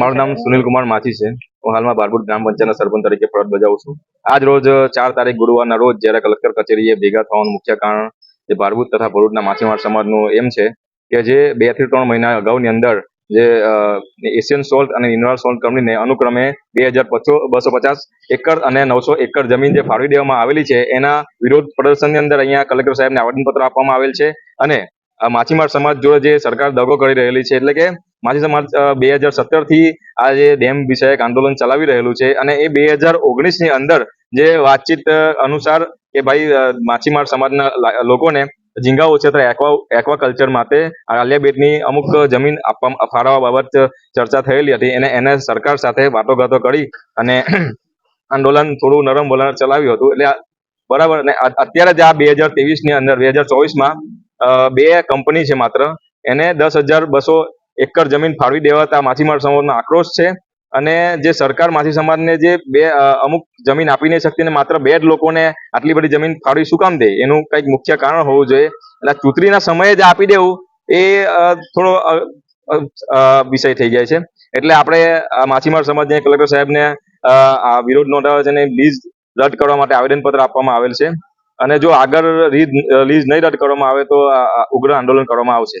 મારું નામ સુનિલ કુમાર માછી છે. હું હાલમાં બારબુટ ગ્રામ પંચાયતના સરપંચ તરીકે ફરજ બજાવું છું. આજ રોજ ચાર તારીખ ગુરુવારના રોજ જ્યારે કલેક્ટર કચેરીએ ભેગા થવાનું મુખ્ય કારણ જે બારબુટ તથા ભરૂચના માછીમાર સમાજનું એમ છે કે જે બેથી ત્રણ મહિના અગાઉની અંદર જે એશિયન સોલ્ટ અને ઇન્વાલ સોલ્ટ કંપનીને અનુક્રમે બે હજાર બસો પચાસ એકર અને નવસો એકર જમીન જે ફાળવી દેવામાં આવેલી છે, એના વિરોધ પ્રદર્શનની અંદર અહીંયા કલેક્ટર સાહેબને આવેદનપત્ર આપવામાં આવેલ છે. અને માછીમાર સમાજ જોડે જે સરકાર દગો કરી રહેલી છે, એટલે કે માછી સમાજ બે હજાર સત્તરથી આ જે ડેમ વિષયક આંદોલન ચલાવી રહેલું છે અને એ બે હજાર ઓગણીસની અંદર જે વાતચીત અનુસાર કે ભાઈ માછીમાર સમાજના લોકોને ઝીંગા ઓછેતરા એક્વા, એક્વાકલ્ચર માટે આલિયા બેટની અમુક જમીન આપવા, ફાળવવા બાબત ચર્ચા થયેલી હતી. એને એને સરકાર સાથે વાટોઘાટો કરી અને આંદોલન થોડું નરમ વલણ ચલાવ્યું હતું. એટલે બરાબર અને અત્યારે જે આ બે હજારની અંદર, બે હજાર ચોવીસમાં બે કંપની છે માત્ર. એને દસ હજાર બસો એકર જમીન ફાળવી દેવાતા માછીમાર સમાજનો આક્રોશ છે. અને જે સરકાર માછી સમાજને જે બે અમુક જમીન આપી નહીં શકતી અને માત્ર બે જ લોકોને આટલી બધી જમીન ફાળવી શું કામ દે? એનું કંઈક મુખ્ય કારણ હોવું જોઈએ. એટલે ચૂંટણીના સમયે જ આપી દેવું એ થોડો વિષય થઈ જાય છે. એટલે આપણે માછીમાર સમાજને કલેક્ટર સાહેબને વિરોધ નોંધાવે છે અને લીઝ રદ કરવા માટે આવેદનપત્ર આપવામાં આવેલ છે. અને જો આગળ લીઝ નહીં રદ કરવામાં આવે તો ઉગ્ર આંદોલન કરવામાં આવશે.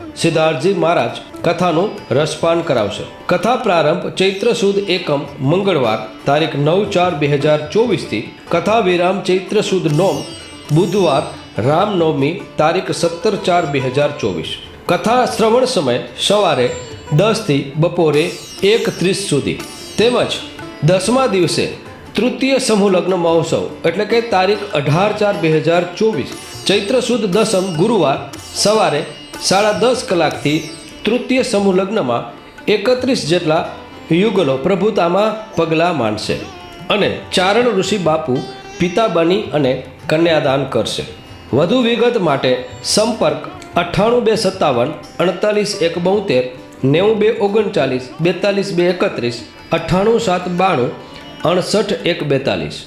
સિદ્ધાર્થજી મહારાજ કથાનું રસપાન કરાવશે. કથા પ્રારંભ ચૈત્ર સુદ એકમ મંગળવાર તારીખ નવ ચાર બે હજાર ચોવીસથી કથા વિરામ ચૈત્ર સુદ નોમ બુધવાર રામનવમી તારીખ સત્તર ચાર બે હજાર ચોવીસ. કથા શ્રવણ સમય સવારે દસથી બપોરે એક ત્રીસ સુધી. તેમજ દસમા દિવસે તૃતીય સમૂહ લગ્ન મહોત્સવ એટલે કે તારીખ અઢાર ચાર બે હજાર ચોવીસ. ચૈત્ર સુદ દસમ ગુરુવાર સવારે સાડા દસ કલાકથી તૃતીય સમૂહ લગ્નમાં એકત્રીસ જેટલા યુગલો પ્રભુતામાં પગલાં માંડશે અને ચારણ ઋષિ બાપુ પિતા બની અને કન્યાદાન કરશે. વધુ વિગત માટે સંપર્ક અઠ્ઠાણું બે સત્તાવન અડતાલીસ એક બોતેર નેવું બે ઓગણચાલીસ બેતાલીસ બે એકત્રીસ અઠ્ઠાણું સાત બાણું અડસઠ એક બેતાલીસ.